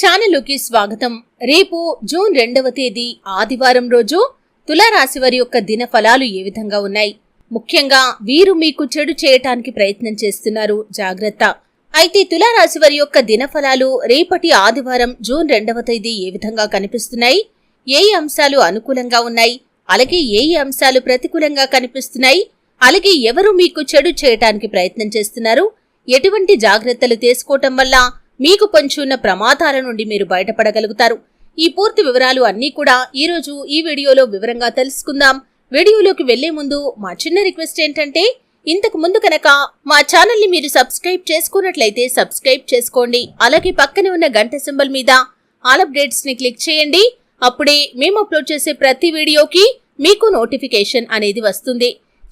ఛానలుకి స్వాగతం. రేపు జూన్ రెండవ తేదీ ఆదివారం రోజు తులారాశి వారి యొక్క దిన ఫలాలు ఏ విధంగా ఉన్నాయి? ముఖ్యంగా వీరు మీకు చెడు చేయటానికి ప్రయత్నం చేస్తున్నారు. జాగ్రత్త. అయితే తులారాశి వారి యొక్క దిన ఫలాలు రేపటి ఆదివారం జూన్ రెండవ తేదీ ఏ విధంగా కనిపిస్తున్నాయి? ఏ అంశాలు అనుకూలంగా ఉన్నాయి? అలాగే ఏ అంశాలు ప్రతికూలంగా కనిపిస్తున్నాయి? అలాగే ఎవరు మీకు చెడు చేయటానికి ప్రయత్నం చేస్తున్నారు? ఎటువంటి జాగ్రత్తలు తీసుకోవటం వల్ల మీకు పొంచి ఉన్న ప్రమాదాల నుండి మీరు బయటపడగలుగుతారు. ఈ పూర్తి వివరాలు అన్నీ కూడా ఈరోజు ఈ వీడియోలో వివరంగా తెలుసుకుందాం. వీడియోలోకి వెళ్ళే ముందు మా చిన్న రిక్వెస్ట్ ఏంటంటే ఇంతకు ముందు కనుక మా ఛానల్ని మీరు సబ్స్క్రైబ్ చేసుకున్నట్లయితే సబ్స్క్రైబ్ చేసుకోండి. అలాగే పక్కనే ఉన్న గంట సింబల్ మీద ఆల్ అప్డేట్స్ని క్లిక్ చేయండి. అప్పుడే మేము అప్లోడ్ చేసే ప్రతి వీడియోకి మీకు నోటిఫికేషన్ అనేది వస్తుంది.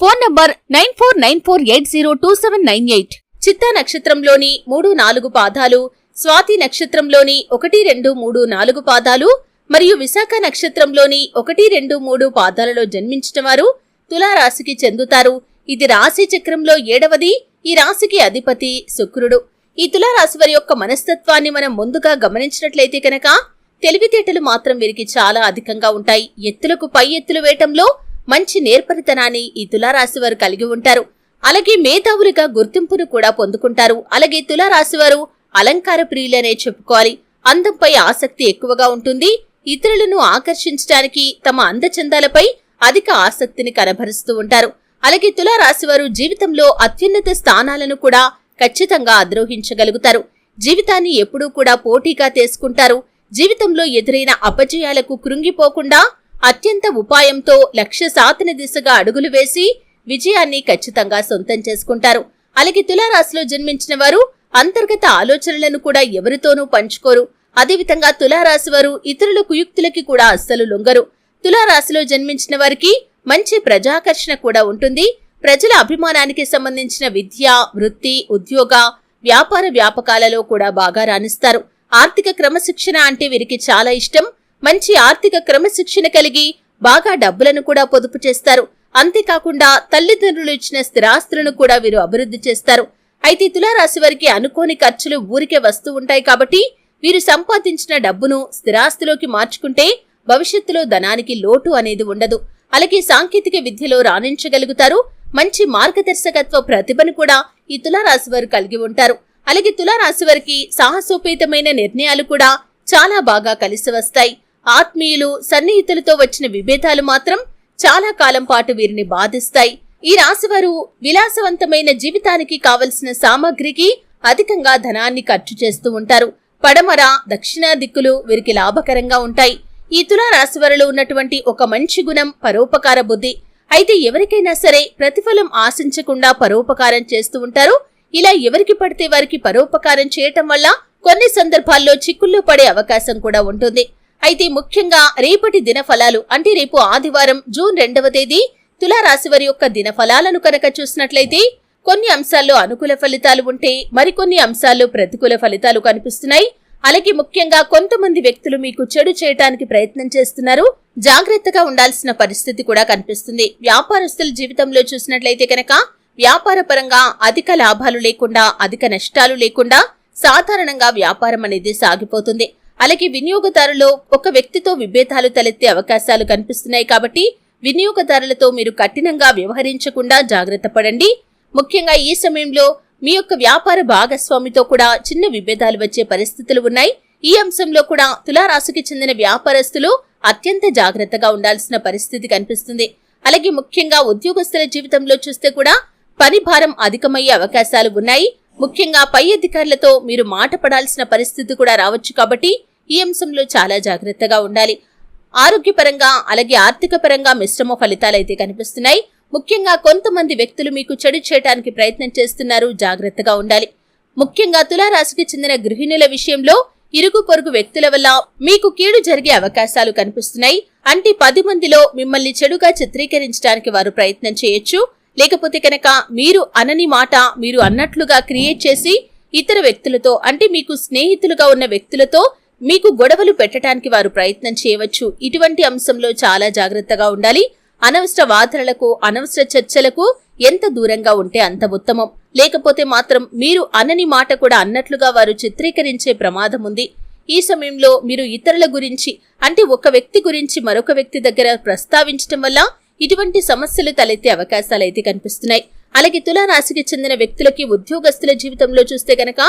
Phone number nine four nine four eight zero two seven nine eight. చిత్తా నక్షత్రంలోని మూడు నాలుగు పాదాలు స్వాతి నక్షత్రంలోని ఒకటి రెండు మూడు నాలుగు పాదాలు మరియు విశాఖ నక్షత్రంలోని ఒకటి రెండు మూడు పాదాలలో జన్మించిన వారు తులారాశికి చెందుతారు. ఇది రాశి చక్రంలో ఏడవది. ఈ రాశికి అధిపతి శుక్రుడు. ఈ తులారాశి వారి యొక్క మనస్తత్వాన్ని మనం ముందుగా గమనించినట్లయితే కనుక తెలివితేటలు మాత్రం వీరికి చాలా అధికంగా ఉంటాయి. ఎత్తులకు పై ఎత్తులు వేయటంలో మంచి నేర్పరితనాన్ని ఈ తులారాశి వారు కలిగి ఉంటారు. అలాగే మేధావులుగా గుర్తింపును కూడా పొందుకుంటారు. అలాగే తులారాశి వారు అలంకార ప్రియులనే చెప్పుకోవాలి. అందంపై ఆసక్తి ఎక్కువగా ఉంటుంది. ఇతరులను ఆకర్షించడానికి తమ అందచందాలపై అధిక ఆసక్తిని కనబరుస్తూ ఉంటారు. అలాగే తులారాశి వారు జీవితంలో అత్యున్నత స్థానాలను కూడా ఖచ్చితంగా అద్రోహించగలుగుతారు జీవితాన్ని ఎప్పుడూ కూడా పోటీగా తీసుకుంటారు. జీవితంలో ఎదురైన అపజయాలకు కృంగిపోకుండా అత్యంత ఉపాయంతో లక్ష్య సాధన దిశగా అడుగులు వేసి విజయాన్ని ఖచ్చితంగా సొంతం చేసుకుంటారు. అలాగే తులారాశిలో జన్మించిన వారు అంతర్గత ఆలోచనలను కూడా ఎవరితోనూ పంచుకోరు. అదేవిధంగా తులారాశి వారు ఇతరుల కుయుక్తులకి కూడా అస్సలు లొంగరు. తులారాశిలో జన్మించిన వారికి మంచి ప్రజాకర్షణ కూడా ఉంటుంది. ప్రజల అభిమానానికి సంబంధించిన విద్య వృత్తి ఉద్యోగ వ్యాపార వ్యాపకాలలో కూడా బాగా రాణిస్తారు. ఆర్థిక క్రమశిక్షణ అంటే వీరికి చాలా ఇష్టం. మంచి ఆర్థిక క్రమశిక్షణ కలిగి బాగా డబ్బులను కూడా పొదుపు చేస్తారు. అంతేకాకుండా తల్లిదండ్రులు ఇచ్చిన స్థిరాస్తులను కూడా వీరు అభివృద్ధి చేస్తారు. అయితే తులారాశి వారికి అనుకోని ఖర్చులు ఊరికే వస్తూ ఉంటాయి కాబట్టి వీరు సంపాదించిన డబ్బును స్థిరాస్తిలోకి మార్చుకుంటే భవిష్యత్తులో ధనానికి లోటు అనేది ఉండదు. అలాగే సాంకేతిక విద్యలో రాణించగలుగుతారు. మంచి మార్గదర్శకత్వ ప్రతిభను కూడా ఈ తులారాశి వారు కలిగి ఉంటారు. అలాగే తులారాశి వారికి సాహసోపేతమైన నిర్ణయాలు కూడా చాలా బాగా కలిసి వస్తాయి. ఆత్మీయులు సన్నిహితులతో వచ్చిన విభేదాలు మాత్రం చాలా కాలం పాటు వీరిని బాధిస్తాయి. ఈ రాశివారు విలాసవంతమైన జీవితానికి కావలసిన సామాగ్రికి అధికంగా ధనాన్ని ఖర్చు చేస్తూ ఉంటారు. పడమర దక్షిణ దిక్కులు వీరికి లాభకరంగా ఉంటాయి. ఈ తులా రాశివారిలో ఉన్నటువంటి ఒక మంచి గుణం పరోపకార బుద్ధి. అయితే ఎవరికైనా సరే ప్రతిఫలం ఆశించకుండా పరోపకారం చేస్తూ ఉంటారు. ఇలా ఎవరికి పడితే వారికి పరోపకారం చేయటం వల్ల కొన్ని సందర్భాల్లో చిక్కుల్లో పడే అవకాశం కూడా ఉంటుంది. అయితే ముఖ్యంగా రేపటి దిన ఫలాలు అంటే రేపు ఆదివారం జూన్ రెండవ తేదీ తులారాశి వారి యొక్క దిన ఫలాలను కనుక చూసినట్లయితే కొన్ని అంశాల్లో అనుకూల ఫలితాలు ఉంటే మరికొన్ని అంశాల్లో ప్రతికూల ఫలితాలు కనిపిస్తున్నాయి. అలాగే ముఖ్యంగా కొంతమంది వ్యక్తులు మీకు చెడు చేయటానికి ప్రయత్నం చేస్తున్నారు. జాగ్రత్తగా ఉండాల్సిన పరిస్థితి కూడా కనిపిస్తుంది. వ్యాపారస్తుల జీవితంలో చూసినట్లయితే కనుక వ్యాపార పరంగా అధిక లాభాలు లేకుండా అధిక నష్టాలు లేకుండా సాధారణంగా వ్యాపారం అనేది సాగిపోతుంది. అలాగే వినియోగదారులో ఒక వ్యక్తితో విభేదాలు తలెత్తే అవకాశాలు కనిపిస్తున్నాయి కాబట్టి వినియోగదారులతో మీరు కఠినంగా వ్యవహరించకుండా జాగ్రత్త పడండి. ముఖ్యంగా ఈ సమయంలో మీ యొక్క వ్యాపార భాగస్వామితో కూడా చిన్న విభేదాలు వచ్చే పరిస్థితులు ఉన్నాయి. ఈ అంశంలో కూడా తులారాశికి చెందిన వ్యాపారస్తులు అత్యంత జాగ్రత్తగా ఉండాల్సిన పరిస్థితి కనిపిస్తుంది. అలాగే ముఖ్యంగా ఉద్యోగస్తుల జీవితంలో చూస్తే కూడా పని భారం అధికమయ్యే అవకాశాలు ఉన్నాయి. ముఖ్యంగా పై అధికారులతో మీరు మాట పడాల్సిన పరిస్థితి కూడా రావచ్చు కాబట్టి ఈ అంశంలో చాలా జాగ్రత్తగా ఉండాలి. ఆరోగ్యపరంగా అలాగే ఆర్థిక పరంగా మిశ్రమ ఫలితాలైతే కనిపిస్తున్నాయి. ముఖ్యంగా కొంతమంది వ్యక్తులు మీకు చెడు చేయడానికి ప్రయత్నం చేస్తున్నారు. జాగ్రత్తగా ఉండాలి. ముఖ్యంగా తులారాశికి చెందిన గృహిణుల విషయంలో ఇరుగు పొరుగు వ్యక్తుల వల్ల మీకు కీడు జరిగే అవకాశాలు కనిపిస్తున్నాయి. అంటే పది మందిలో మిమ్మల్ని చెడుగా చిత్రీకరించడానికి వారు ప్రయత్నం చేయొచ్చు. లేకపోతే కనుక మీరు అనని మాట మీరు అన్నట్లుగా క్రియేట్ చేసి ఇతర వ్యక్తులతో అంటే మీకు స్నేహితులుగా ఉన్న వ్యక్తులతో మీకు గొడవలు పెట్టడానికి వారు ప్రయత్నం చేయవచ్చు. ఇటువంటి అంశంలో చాలా జాగ్రత్తగా ఉండాలి. అనవసర వాదనలకు అనవసర చర్చలకు ఎంత దూరంగా ఉంటే అంత ఉత్తమం. లేకపోతే మాత్రం మీరు అనని మాట కూడా అన్నట్లుగా వారు చిత్రీకరించే ప్రమాదం ఉంది. ఈ సమయంలో మీరు ఇతరుల గురించి అంటే ఒక వ్యక్తి గురించి మరొక వ్యక్తి దగ్గర ప్రస్తావించటం వల్ల ఇటువంటి సమస్యలు తలెత్తే అవకాశాలు అయితే కనిపిస్తున్నాయి. అలాగే తులారాశికి చెందిన వ్యక్తులకి ఉద్యోగస్తుల జీవితంలో చూస్తే గనక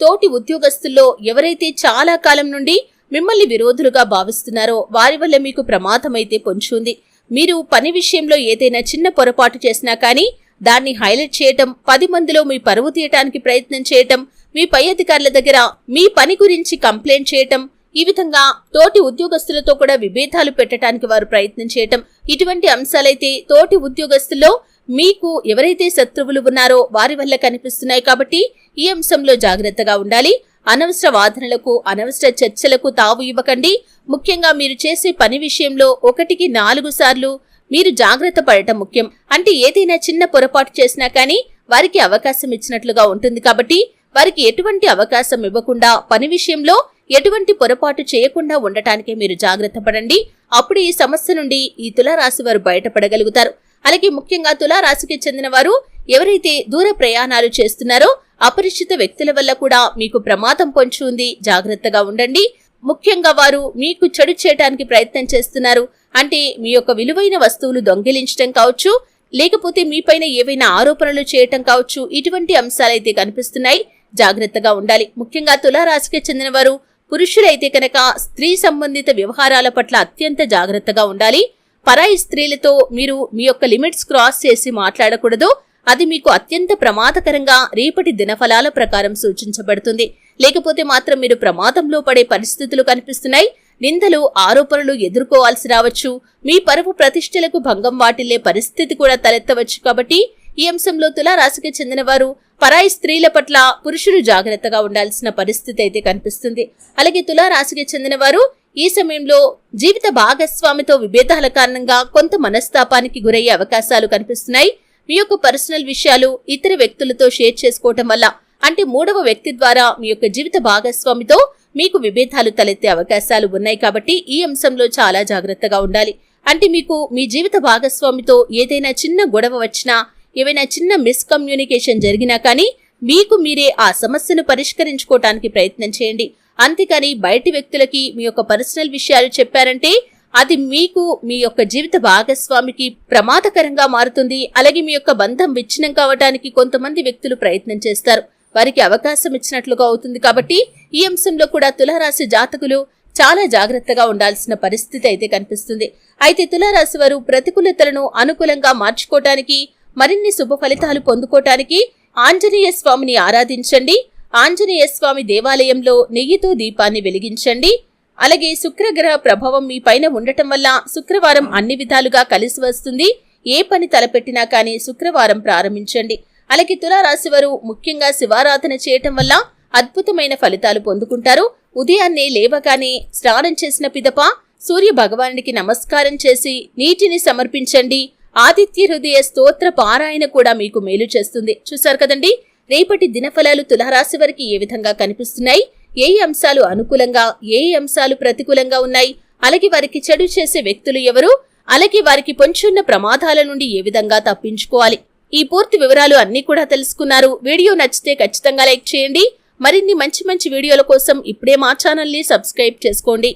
తోటి ఉద్యోగస్తుల్లో ఎవరైతే చాలా కాలం నుండి మిమ్మల్ని విరోధులుగా భావిస్తున్నారో వారి వల్ల మీకు ప్రమాదం అయితే పొంచుంది. మీరు పని విషయంలో ఏదైనా చిన్న పొరపాటు చేసినా కానీ దాన్ని హైలైట్ చేయటం పది మందిలో మీ పరువు తీయటానికి ప్రయత్నం చేయటం మీ పై అధికారుల దగ్గర మీ పని గురించి కంప్లైంట్ చేయటం ఈ విధంగా తోటి ఉద్యోగస్తులతో కూడా విభేదాలు పెట్టడానికి వారు ప్రయత్నం చేయటం ఇటువంటి అంశాలైతే తోటి ఉద్యోగస్తుల్లో మీకు ఎవరైతే శత్రువులు ఉన్నారో వారి వల్ల కనిపిస్తున్నాయి కాబట్టి ఈ అంశంలో జాగ్రత్తగా ఉండాలి. అనవసర వాదనలకు అనవసర చర్చలకు తావు ఇవ్వకండి. ముఖ్యంగా మీరు చేసే పని విషయంలో ఒకటికి నాలుగు సార్లు మీరు జాగ్రత్త పడటం ముఖ్యం. అంటే ఏదైనా చిన్న పొరపాటు చేసినా కానీ వారికి అవకాశం ఇచ్చినట్లుగా ఉంటుంది కాబట్టి వారికి ఎటువంటి అవకాశం ఇవ్వకుండా పని విషయంలో ఎటువంటి పొరపాటు చేయకుండా ఉండటానికే మీరు జాగ్రత్త పడండి. అప్పుడు ఈ సమస్య నుండి ఈ తులారాశి వారు బయటపడగలుగుతారు. అలాగే ముఖ్యంగా తులారాశికి చెందిన వారు ఎవరైతే దూర ప్రయాణాలు చేస్తున్నారో అపరిచిత వ్యక్తుల వల్ల కూడా మీకు ప్రమాదం పొంచి ఉంది. జాగ్రత్తగా ఉండండి. ముఖ్యంగా వారు మీకు చెడు చేయడానికి ప్రయత్నం చేస్తున్నారు. అంటే మీ యొక్క విలువైన వస్తువులు దొంగిలించడం కావచ్చు లేకపోతే మీపైన ఏవైనా ఆరోపణలు చేయటం కావచ్చు ఇటువంటి అంశాలైతే కనిపిస్తున్నాయి. జాగ్రత్తగా ఉండాలి. ముఖ్యంగా తులారాశికి చెందిన వారు పురుషులైతే కనుక స్త్రీ సంబంధిత వ్యవహారాల పట్ల అత్యంత జాగ్రత్తగా ఉండాలి. పరాయి స్త్రీలతో మీరు మీ యొక్క లిమిట్స్ క్రాస్ చేసి మాట్లాడకూడదు. అది మీకు అత్యంత ప్రమాదకరంగా రేపటి దినఫలాల ప్రకారం సూచించబడుతుంది. లేకపోతే మాత్రం మీరు ప్రమాదంలో పడే పరిస్థితులు కనిపిస్తున్నాయి. నిందలు ఆరోపణలు ఎదుర్కోవాల్సి రావచ్చు. మీ పరువు ప్రతిష్టలకు భంగం వాటిల్లే పరిస్థితి కూడా తలెత్తవచ్చు కాబట్టి ఈ అంశంలో తులారాశికి చెందిన వారు పరాయి స్త్రీల పట్ల పురుషులు జాగ్రత్తగా ఉండాల్సిన పరిస్థితి అయితే కనిపిస్తుంది. అలాగే తులారాశికి చెందిన వారు ఈ సమయంలో జీవిత భాగస్వామితో విభేదాల కారణంగా కొంత మనస్తాపానికి గురయ్యే అవకాశాలు కనిపిస్తున్నాయి. మీ యొక్క పర్సనల్ విషయాలు ఇతర వ్యక్తులతో షేర్ చేసుకోవటం వల్ల అంటే మూడవ వ్యక్తి ద్వారా మీ యొక్క జీవిత భాగస్వామితో మీకు విభేదాలు తలెత్తే అవకాశాలు ఉన్నాయి కాబట్టి ఈ అంశంలో చాలా జాగ్రత్తగా ఉండాలి. అంటే మీకు మీ జీవిత భాగస్వామితో ఏదైనా చిన్న గొడవ వచ్చినా ఏవైనా చిన్న మిస్కమ్యూనికేషన్ జరిగినా కానీ మీకు మీరే ఆ సమస్యను పరిష్కరించుకోవటానికి ప్రయత్నం చేయండి. అంతేకాని బయటి వ్యక్తులకి మీ యొక్క పర్సనల్ విషయాలు చెప్పారంటే అది మీకు మీ యొక్క జీవిత భాగస్వామికి ప్రమాదకరంగా మారుతుంది. అలాగే మీ యొక్క బంధం విచ్ఛిన్నం కావడానికి కొంతమంది వ్యక్తులు ప్రయత్నం చేస్తారు. వారికి అవకాశం ఇచ్చినట్లుగా అవుతుంది కాబట్టి ఈ అంశంలో కూడా తులారాశి జాతకులు చాలా జాగ్రత్తగా ఉండాల్సిన పరిస్థితి అయితే కనిపిస్తుంది. అయితే తులారాశి వారు ప్రతికూలతలను అనుకూలంగా మార్చుకోవటానికి మరిన్ని శుభ ఫలితాలు పొందుకోవటానికి ఆంజనేయ స్వామిని ఆరాధించండి. ఆంజనేయ స్వామి దేవాలయంలో నెయ్యితో దీపాన్ని వెలిగించండి. అలాగే శుక్రగ్రహ ప్రభావం మీ పైన ఉండటం వల్ల శుక్రవారం అన్ని విధాలుగా కలిసి వస్తుంది. ఏ పని తలపెట్టినా కానీ శుక్రవారం ప్రారంభించండి. అలాగే తులారాశి వారు ముఖ్యంగా శివారాధన చేయటం వల్ల అద్భుతమైన ఫలితాలు పొందుకుంటారు. ఉదయాన్నే లేవగానే స్నానం చేసిన పిదప సూర్య భగవానుడికి నమస్కారం చేసి నీటిని సమర్పించండి. ఆదిత్య హృదయ స్తోత్ర పారాయణ కూడా మీకు మేలు చేస్తుంది. చూశారు కదండి? రేపటి దినఫలాలు తులారాశి వారికి ఏ విధంగా కనిపిస్తున్నాయి? ఏ అంశాలు అనుకూలంగా ఏ అంశాలు ప్రతికూలంగా ఉన్నాయి? అలాగే వారికి చెడు చేసే వ్యక్తులు ఎవరు? అలాగే వారికి పొంచున్న ప్రమాదాల నుండి ఏ విధంగా తప్పించుకోవాలి? ఈ పూర్తి వివరాలు అన్ని కూడా తెలుసుకున్నారు. వీడియో నచ్చితే ఖచ్చితంగా లైక్ చేయండి. మరిన్ని మంచి మంచి వీడియోల కోసం ఇప్పుడే మా ఛానల్ని సబ్స్క్రైబ్ చేసుకోండి.